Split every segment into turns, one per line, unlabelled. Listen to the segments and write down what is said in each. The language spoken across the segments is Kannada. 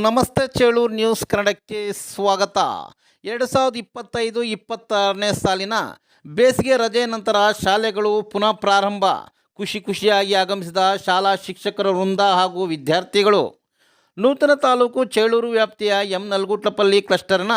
ನಮಸ್ತೆ ಚೇಳೂರು ನ್ಯೂಸ್ ಕನ್ನಡಕ್ಕೆ ಸ್ವಾಗತ. ಎರಡು ಸಾವಿರದ ಇಪ್ಪತ್ತೈದು ಇಪ್ಪತ್ತಾರನೇ ಸಾಲಿನ ಬೇಸಿಗೆ ರಜೆ ನಂತರ ಶಾಲೆಗಳು ಪುನಃ ಪ್ರಾರಂಭ. ಖುಷಿ ಖುಷಿಯಾಗಿ ಆಗಮಿಸಿದ ಶಾಲಾ ಶಿಕ್ಷಕರ ವೃಂದ ಹಾಗೂ ವಿದ್ಯಾರ್ಥಿಗಳು. ನೂತನ ತಾಲೂಕು ಚೇಳೂರು ವ್ಯಾಪ್ತಿಯ M Nalgutlapalli ಕ್ಲಸ್ಟರ್ನ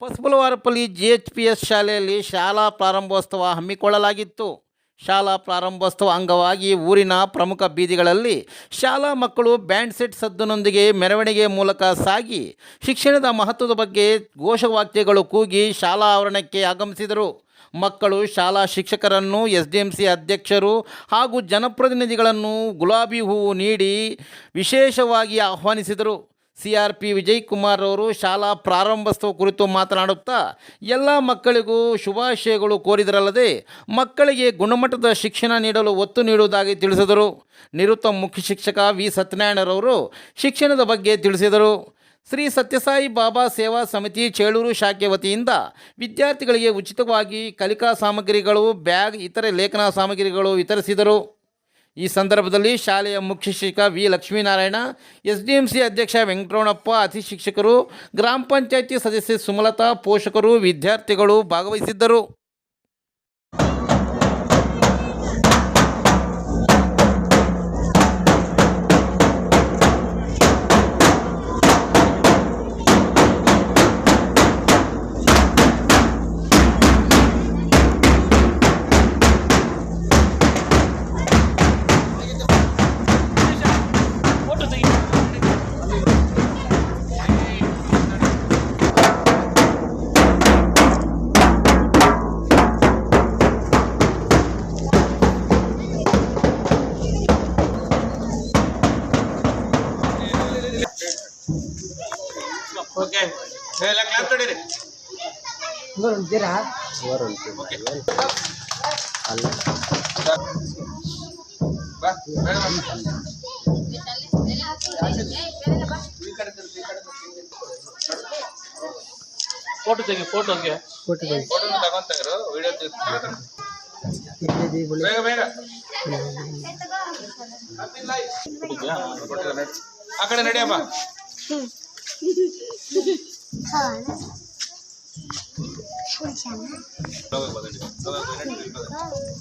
Pasbalavarapalli G H P S ಶಾಲೆಯಲ್ಲಿ ಶಾಲಾ ಪ್ರಾರಂಭೋತ್ಸವ ಹಮ್ಮಿಕೊಳ್ಳಲಾಗಿತ್ತು. ಶಾಲಾ ಪ್ರಾರಂಭೋತ್ಸವ ಅಂಗವಾಗಿ ಊರಿನ ಪ್ರಮುಖ ಬೀದಿಗಳಲ್ಲಿ ಶಾಲಾ ಮಕ್ಕಳು ಬ್ಯಾಂಡ್ ಸೆಟ್ ಸದ್ದನೊಂದಿಗೆ ಮೆರವಣಿಗೆ ಮೂಲಕ ಸಾಗಿ ಶಿಕ್ಷಣದ ಮಹತ್ವದ ಬಗ್ಗೆ ಘೋಷವಾಕ್ಯಗಳು ಕೂಗಿ ಶಾಲಾ ಆವರಣಕ್ಕೆ ಆಗಮಿಸಿದರು. ಮಕ್ಕಳು ಶಾಲಾ ಶಿಕ್ಷಕರನ್ನು ಎಸ್ ಡಿ ಎಂ ಸಿ ಅಧ್ಯಕ್ಷರು ಹಾಗೂ ಜನಪ್ರತಿನಿಧಿಗಳನ್ನು ಗುಲಾಬಿ ಹೂವು ನೀಡಿ ವಿಶೇಷವಾಗಿ ಆಹ್ವಾನಿಸಿದರು. C R P Vijay Kumar ಅವರು ಶಾಲಾ ಪ್ರಾರಂಭೋತ್ಸವ ಕುರಿತು ಮಾತನಾಡುತ್ತಾ, ಎಲ್ಲ ಮಕ್ಕಳಿಗೂ ಶುಭಾಶಯಗಳು ಕೋರಿದರಲ್ಲದೆ ಮಕ್ಕಳಿಗೆ ಗುಣಮಟ್ಟದ ಶಿಕ್ಷಣ ನೀಡಲು ಒತ್ತು ನೀಡುವುದಾಗಿ ತಿಳಿಸಿದರು. ನಿವೃತ್ತ ಮುಖ್ಯ ಶಿಕ್ಷಕ ವಿ. ಸತ್ಯನಾರಾಯಣರವರು ಶಿಕ್ಷಣದ ಬಗ್ಗೆ ತಿಳಿಸಿದರು. ಶ್ರೀ ಸತ್ಯಸಾಯಿ ಬಾಬಾ ಸೇವಾ ಸಮಿತಿ ಚೇಳೂರು ಶಾಖೆ ವತಿಯಿಂದ ವಿದ್ಯಾರ್ಥಿಗಳಿಗೆ ಉಚಿತವಾಗಿ ಕಲಿಕಾ ಸಾಮಗ್ರಿಗಳು, ಬ್ಯಾಗ್, ಇತರೆ ಲೇಖನ ಸಾಮಗ್ರಿಗಳು ವಿತರಿಸಿದರು. ಈ ಸಂದರ್ಭದಲ್ಲಿ ಶಾಲೆಯ ಮುಖ್ಯ ಶಿಕ್ಷಕ V Lakshminarayana S D M C ಅಧ್ಯಕ್ಷ ವೆಂಕಟರಮಣಪ್ಪ, ಅತಿ ಶಿಕ್ಷಕರು, ಗ್ರಾಮ ಪಂಚಾಯಿತಿ ಸದಸ್ಯೆ ಸುಮಲತಾ, ಪೋಷಕರು, ವಿದ್ಯಾರ್ಥಿಗಳು ಭಾಗವಹಿಸಿದ್ದರು.
ಓಕೆ ಎಲ್ಲ ಕ್ಲಾಪ್ ತೊಡೀರಿ ಬೇಗ ತಿರ್ಗು, ಈ ಕಡೆ ತಿರ್ಗು.
ಫೋಟೋ ತೆಗಿ. ಫೋಟೋಗೆ
ಫೋಟೋನ ತಗೊಂತಾಯಿರು ವಿಡಿಯೋ ಬೇಗ ಬೇಗ. ಕೊಟ್ಟಿದ್ದಾರೆ. ಆ ಕಡೆ ನಡಿಯಪ್ಪ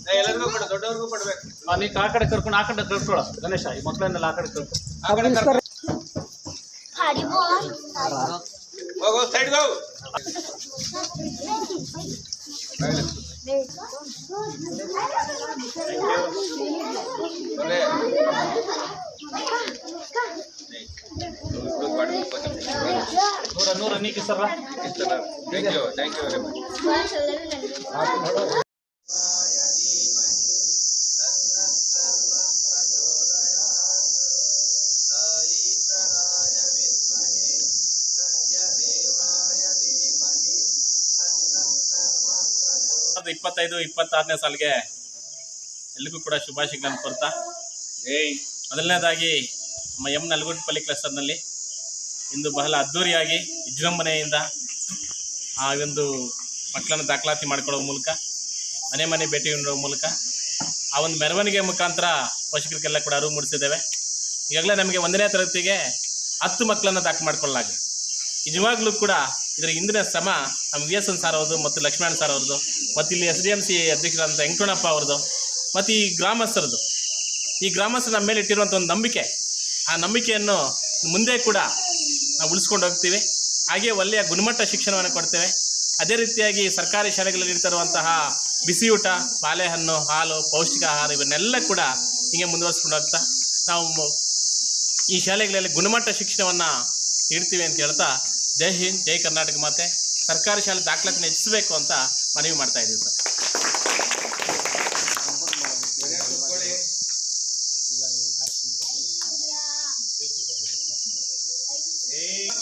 ಏ, ಎಲ್ಲರಿಗೂ ಕೊಡು ದೊಡ್ಡವ್ರಿಗೂ ಕೊಡ್ಬೇಕು
ನೀ ಆ ಕಡೆ ಕರ್ಕೊಂಡು ಆ ಕಡೆ ಕರ್ಕೊಳ್ಳೋ ಗಣೇಶ ಈ ಮಕ್ಕಳನ್ನೆಲ್ಲ ಆ ಕಡೆ ಕರ್ಕೊಂಡು
ಆ ಕಡೆ ಕರ್ಕೊ. ಹೋಗು ಸೈಡ್ ಹೋಗು
ನೂರ ನೂರ ನೀಕಿ
thank you thank you very much
ಇಪ್ಪತ್ತೈದು ಇಪ್ಪತ್ತಾರನೇ ಸಾಲಿಗೆ ಎಲ್ಲಿಗೂ ಕೂಡ ಶುಭಾಶಯಗಳನ್ನು ಕೋರ್ತಾ.
ಏಯ್.
ಮೊದಲನೇದಾಗಿ ನಮ್ಮ ಎಂ ನಲ್ಗುಂಟಪಲ್ಲಿ ಕ್ಲಸ್ಟರ್ನಲ್ಲಿ ಇಂದು ಬಹಳ ಅದ್ಧೂರಿಯಾಗಿ ವಿಜೃಂಭಣೆಯಿಂದ ಆ ಒಂದು ಮಕ್ಕಳನ್ನು ದಾಖಲಾತಿ ಮಾಡಿಕೊಳ್ಳೋ ಮೂಲಕ, ಮನೆ ಮನೆ ಭೇಟಿ ನೀಡುವ ಮೂಲಕ ಆ ಒಂದು ಮೆರವಣಿಗೆ ಮುಖಾಂತರ ಪೋಷಕರಿಗೆಲ್ಲ ಕೂಡ ಅರಿವು ಮೂಡಿಸಿದ್ದೇವೆ. ಈಗಾಗಲೇ ನಮಗೆ ಒಂದನೇ ತರಗತಿಗೆ ಹತ್ತು ಮಕ್ಕಳನ್ನು ದಾಖಲು ಮಾಡಿಕೊಳ್ಳಲಾಗಿದೆ. ನಿಜವಾಗ್ಲೂ ಕೂಡ ಇದರ ಹಿಂದಿನ ಶ್ರಮ ನಮ್ಮ ವಿ ಎಸ್ ಎನ್ ಸರ್ ಅವ್ರದ್ದು ಮತ್ತು ಲಕ್ಷ್ಮಣ ಸರ್ ಅವ್ರದ್ದು ಮತ್ತು ಇಲ್ಲಿ ಎಸ್ ಡಿ ಎಂ ಸಿ ಅಧ್ಯಕ್ಷರಾದಂಥ ವೆಂಕಟಣ್ಣಪ್ಪ ಅವ್ರದ್ದು ಮತ್ತು ಈ ಗ್ರಾಮಸ್ಥರದ್ದು. ಈ ಗ್ರಾಮಸ್ಥರು ನಮ್ಮ ಮೇಲೆ ಇಟ್ಟಿರುವಂಥ ಒಂದು ನಂಬಿಕೆ, ಆ ನಂಬಿಕೆಯನ್ನು ಮುಂದೆ ಕೂಡ ನಾವು ಉಳಿಸ್ಕೊಂಡು ಹೋಗ್ತೀವಿ. ಹಾಗೆ ಒಳ್ಳೆಯ ಗುಣಮಟ್ಟ ಶಿಕ್ಷಣವನ್ನು ಕೊಡ್ತೇವೆ. ಅದೇ ರೀತಿಯಾಗಿ ಸರ್ಕಾರಿ ಶಾಲೆಗಳಲ್ಲಿ ನೀಡ್ತಿರುವಂತಹ ಬಿಸಿಯೂಟ, ಬಾಳೆಹಣ್ಣು, ಹಾಲು, ಪೌಷ್ಟಿಕ ಆಹಾರ ಇವನ್ನೆಲ್ಲ ಕೂಡ ಹೀಗೆ ಮುಂದುವರಿಸ್ಕೊಂಡು ಹೋಗ್ತಾ ನಾವು ಈ ಶಾಲೆಗಳಲ್ಲಿ ಗುಣಮಟ್ಟ ಶಿಕ್ಷಣವನ್ನು ನೀಡ್ತೀವಿ ಅಂತ ಹೇಳ್ತಾ ಜೈ ಹಿಂದ್, ಜೈ ಕರ್ನಾಟಕ ಮಾತೆ. ಸರ್ಕಾರಿ ಶಾಲೆ ದಾಖಲಾತಿನ ಹೆಚ್ಚಿಸಬೇಕು ಅಂತ ಮನವಿ ಮಾಡ್ತಾ ಇದ್ದೀವಿ ಸರ್.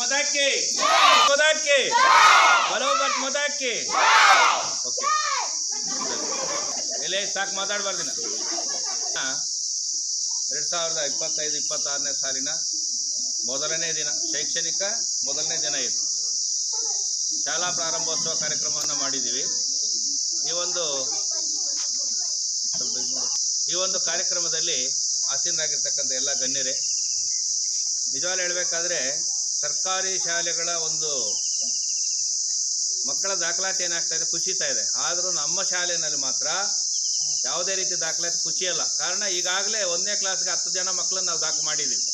ಮದಕ್ಕೆ ಮದಕ್ಕೆ ಬರೋಬರ್ ಮದಕ್ಕೆ ಓಕೆ. ಎಲೆ, ಸಾಕು ಮಾತಾಡಬಾರ್ದಿನ ಎರಡು ಸಾವಿರದ ಇಪ್ಪತ್ತೈದು, ಇಪ್ಪತ್ತಾರನೇ ಸಾಲಿನ ಮೊದಲನೇ ದಿನ, ಶೈಕ್ಷಣಿಕ ಮೊದಲನೇ ದಿನ ಇದು. ಶಾಲಾ ಪ್ರಾರಂಭೋತ್ಸವ ಕಾರ್ಯಕ್ರಮವನ್ನು ಮಾಡಿದ್ದೀವಿ. ಈ ಒಂದು ಈ ಒಂದು ಕಾರ್ಯಕ್ರಮದಲ್ಲಿ ಆಸೀನರಾಗಿರ್ತಕ್ಕಂಥ ಎಲ್ಲ ಗಣ್ಯರೇ, ನಿಜವಾಗ್ಲೂ ಹೇಳಬೇಕಾದ್ರೆ ಸರ್ಕಾರಿ ಶಾಲೆಗಳ ಒಂದು ಮಕ್ಕಳ ದಾಖಲಾತಿ ಏನಾಗ್ತಾ ಇದೆ? ಕುಸಿತಾ ಇದೆ. ಆದರೂ ನಮ್ಮ ಶಾಲೆಯಲ್ಲಿ ಮಾತ್ರ ಯಾವುದೇ ರೀತಿ ದಾಖಲಾತಿ ಕುಸಿಯಲ್ಲ. ಕಾರಣ ಈಗಾಗಲೇ ಒಂದನೇ ಕ್ಲಾಸ್ಗೆ ಹತ್ತು ಜನ ಮಕ್ಕಳನ್ನ ನಾವು ದಾಖಲು ಮಾಡಿದ್ದೀವಿ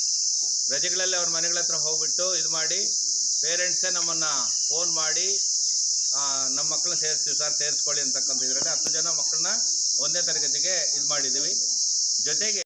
ರಜೆಗಳಲ್ಲಿ ಅವ್ರ ಮನೆಗಳ ಹತ್ರ ಹೋಗ್ಬಿಟ್ಟು ಇದು ಮಾಡಿ ಪೇರೆಂಟ್ಸೇ ನಮ್ಮನ್ನು ಫೋನ್ ಮಾಡಿ ನಮ್ಮ ಮಕ್ಕಳನ್ನ ಸೇರಿಸ್ತೀವಿ, ಸರ್, ಸೇರಿಸ್ಕೊಳ್ಳಿ ಅಂತಕ್ಕಂಥ ಇದರಲ್ಲಿ ಹತ್ತು ಜನ ಮಕ್ಕಳನ್ನ ಒಂದನೇ ತರಗತಿಗೆ ಇದು ಮಾಡಿದ್ದೀವಿ ಜೊತೆಗೆ